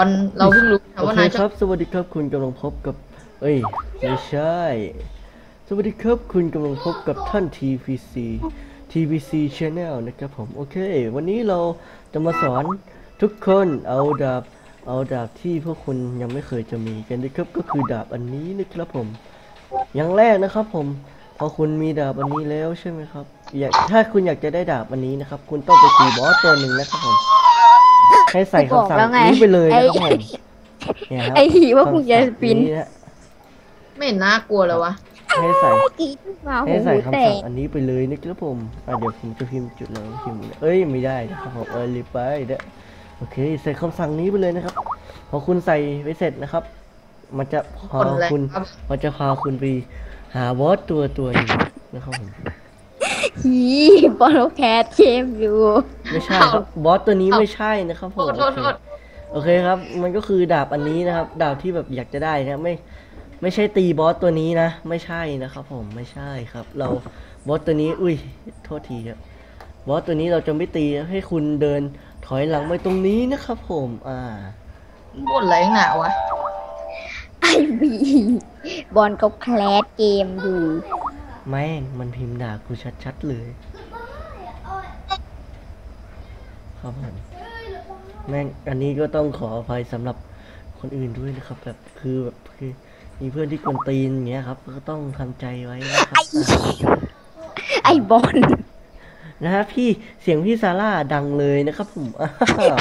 ตอนเราเพิ่งรู้นะโอว่าเคนายคชอรับบสวัสดีครับคุณกำลังพบกับ เอ้ย ไม่ใช่ สวัสดีครับคุณกำลังพบกับท่าน TVC TVC Channel นะครับผม โอเค วันนี้เราจะมาสอนทุกคนเอาดาบ เอาดาบที่พวกคุณยังไม่เคยจะมีกันนะครับ ก็คือดาบอันนี้นะครับผม อย่างแรกนะครับผม พอคุณมีดาบอันนี้แล้วใช่ไหมครับ อยากถ้าคุณอยากจะได้ดาบอันนี้นะครับ คุณต้องไปตีบอสตัวหนึ่งนะครับผม ให้ใส่คำสั่งบอกแล้วไงนี้ไปเลยนะครับไอ้ผมเนี่ยครับไอ้หีว่าคุณจะสปินคำสั่งนะไม่เห็นน่ากลัวเลยวะให้ใส่กีดมาหูให้ใส่หูแตคำสั่งกอันนี้ไปเลยนะครับผมอะเดี๋ยวผมจะพิมพ์จุดแล้วพิมพ์เอ้ยไม่ได้นะครับผมเออรีบไปเด้อโอเค ใส่คำสั่งนี้ไปเลยนะครับ พอคุณใส่ไปเสร็จนะครับ มันจะพาคนแรกคุณครับมันจะพาคุณไปหาบอสตัวตัวหนึงนะครับผมหีบอลแคทเกมอยู่ ไม่ใช่ครับบอสตัวนี้ไม่ใช่นะครับผโทมษโทษโทษโอเคครับ มันก็คือดาบอันนี้นะครับ ดาบที่แบบอยากจะได้นะไม่ไม่ใช่ตีบอสตัวนี้นะ ไม่ใช่นะครับ ผมไม่ใช่ครับ เราบอสตัวนี้ อุ้ยโทษทีครับบอสตัวนี้เราจะไม่ตีให้คุณเดินถอยหลังไปตรงนี้นะครับผมอ่าบ่นอะไรนักหนาวะไอบีบอลกับแคลสเกมอยู่แม่งมันพิมพ์ด่ากูชัดๆเลย ครับผมแม่งอันนี้ก็ต้องขออภัยสำหรับคนอื่นด้วยนะครับแบบคือแบบคือมีเพื่อนที่กวนตีนอย่างเงี้ยครับ ก็ต้องทำใจไว้นะครับอะไอบอลนะฮะพี่เสียงพี่ซาร่าดังเลยนะครับผมอ้าว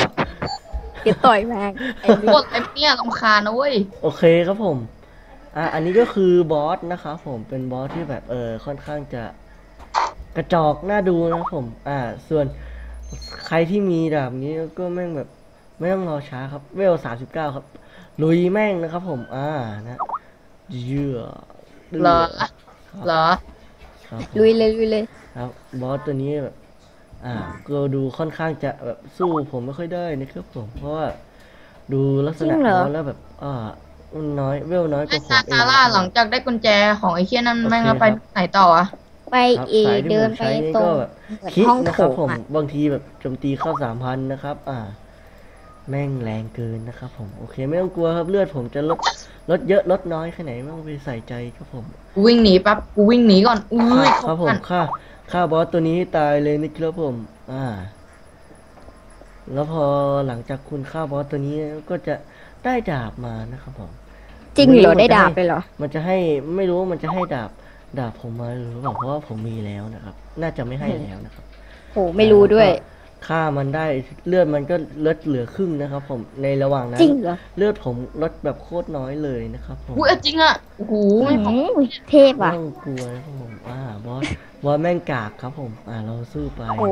เดี๋ยวต่อยแม่งไอ้บิ๊กบ่นไอ้เนี่ยลำคาญนะเว้ยโอเคครับผมอะอันนี้ก็คือบอสนะครับผมเป็นบอสที่แบบเออค่อนข้างจะกระจอกน่าดูนะครับผม อ่า ส่วน ใครที่มีดาบนี้ก็แม่งแบบไม่ต้องรอช้าครับ เวลสามสิบเก้าครับ ลุยแม่งนะครับผม อ่านะเยื่อเหรอเหรอครับผมลุยเลยลุยเลย ครับ บอสตัวนี้แบบ อ่าก็ดูค่อนข้างจะแบบสู้ผมไม่ค่อยได้นะครับผม เพราะว่าดูลักษณะจริงเหรอบอสแล้วแบบ อ่ามันน้อยเวลน้อยกไอ้ว่าผมซาเองซาร่าหลังจากได้กุญแจของไอ้เคียนั่นโอเคแม่งแล้วไปครับไหนต่ออะ ไปครับเอสายที่เดิผนมไปใช้นี่ตรงก็แบบเหมือนคิดห้องนะโถครับงผมอะบางทีแบบโจมตีเข้าสามพันนะครับ อ่า แม่งแรงเกินนะครับ ผมโอเคไม่ต้องกลัวครับเลือดผมจะลดลดเยอะลดน้อยแค่ไหนไม่ต้องไปใส่ใจครับผม กูวิ่งหนีปั๊บกูวิ่งหนีก่อนอุ้ยครับผมฆ่าฆ่าบอสตัวนี้ให้ตายเลยนะครับผม อ่า แล้วพอหลังจากคุณฆ่าบอสตัวนี้ก็จะได้ดาบมานะครับผม จริงเหรอมันจะได้ดาบให้เลยเหรอ มันจะให้ไม่รู้ว่ามันจะให้ดาบ ดาบผมมาหรือเปล่าเพราะว่าผมมีแล้วนะครับ น่าจะไม่ให้แล้วนะครับโหไม่รู้ด้วยแล้วก็ฆ่ามันได้เลือดมันก็ลดเหลือครึ่งนะครับ ผมในระหว่างนั้นจริงเหรอเลือดผมลดแบบโคตรน้อยเลยนะครับผมอุ้ยเอาจริงอะโอ้โหไม่บอกอืมเทพไม่อะต้องกลัวนะครับผมอ่าบอสบอสแม่งกากครับผม อ่าเราสู้ไปโอ้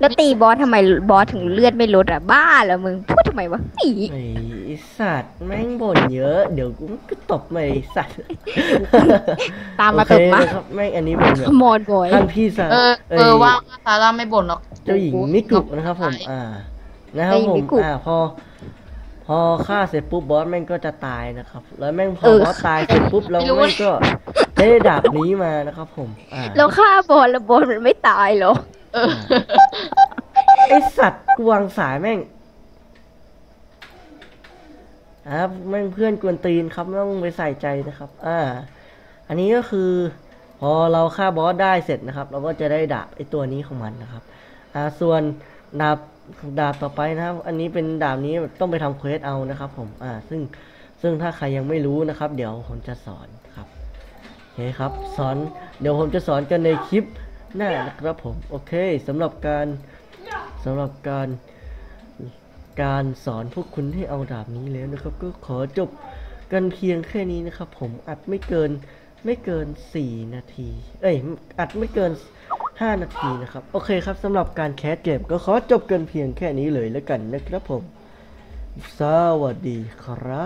แล้วตีบอสทำไมบอสถึงเลือดไม่ลดอะบ้าเหรอมึงพูดทำไมวะอีไอ้สัตว์แม่งบ่นเยอะ เดี๋ยวกูก็ตบมาไอ้สัตว์ตามมาโอเคตบมานะครับแม่งอันนี้เป็นแบบขมอนบอยท่านพี่สาวเออ เออว่าซาร่าไม่บ่นหรอก เจ้าหญิงมิกุนะครับผม อ่า นะครับผมอ่าพอ พอฆ่าเสร็จปุ๊บบอสแม่งก็จะตายนะครับ แล้วแม่งพอเออบอสตายเสร็จปุ๊บเราแม่งก็ ได้ดาบนี้มานะครับผมอ่าแล้วฆ่าบอลแล้วบอลมันไม่ตายเหรอเออไอสัตว์กูวางสายแม่งครับแม่งเพื่อนกวนตีนครับไม่ต้องไปใส่ใจนะครับ อ่า อันนี้ก็คือ พอเราฆ่าบอสได้เสร็จนะครับ เราก็จะได้ดาบไอตัวนี้ของมันนะครับ อ่า ส่วนดาบดาบต่อไปนะครับ อันนี้เป็นดาบนี้ต้องไปทำเควสเอานะครับ ผม อ่า ซึ่งซึ่งถ้าใครยังไม่รู้นะครับ เดี๋ยวผมจะสอนครับโอ เคครับสอนเดี๋ยวผมจะสอนกันในคลิปหน้านะครับผมโอเคสำหรับการสำหรับการการสอนพวกคุณให้เอาดาบนี้แล้วนะครับ ก็ขอจบกันเพียงแค่นี้นะครับ ผมอัดไม่เกินไม่เกิน 4 นาที เอ้ยอัดไม่เกิน 5 นาทีนะครับ โอเคครับสำหรับการแคสเกมก็ขอจบกันเพียงแค่นี้เลยแล้วกันนะครับผม สวัสดีครับ